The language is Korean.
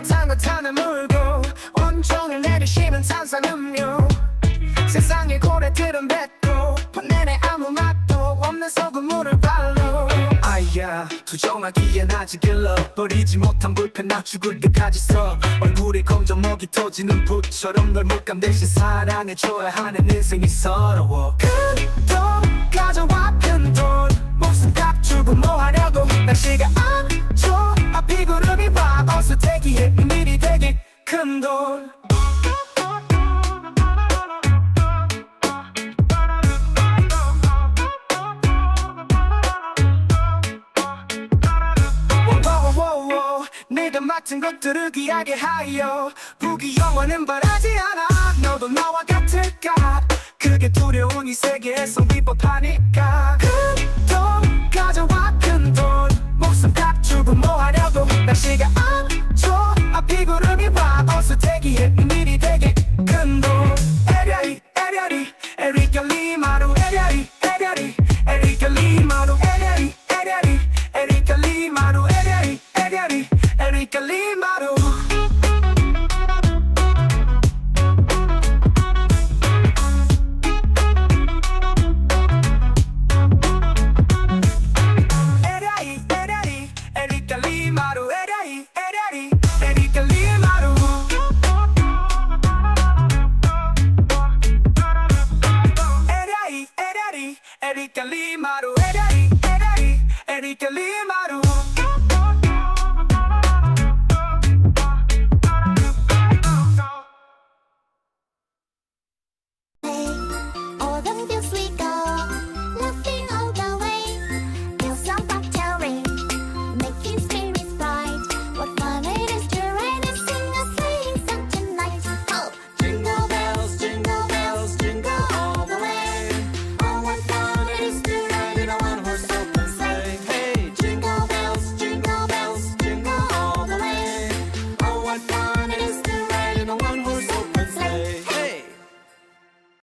종일 타는 물고 온종일 내리시는 탄산음료. 세상에 고래들은 뱉고 번내내 아무 맛도 없는 소금물을 발로. 아야 투정하기엔 아직 일러 버리지 못한 불펜 나 죽을 때까지 써. 얼굴이 검정 먹이 터지는 붓처럼 널 물감 대신 사랑해줘야 하는 인생이 서러워. 큰돈 워워워워 내가 맡은 것들을 귀하게 하여 부귀 영원은 바라지 않아. 너도 나와 같을까? 그게 두려운 이 세계에서 위법하니까. 큰돈 가져와. 큰 Erika Lee Maru Ederi Ederi Erika Lee Maru Ederi Ederi Erika Lee Maru Ederi Erika Lee Maru Erika Limaru, Erika Erika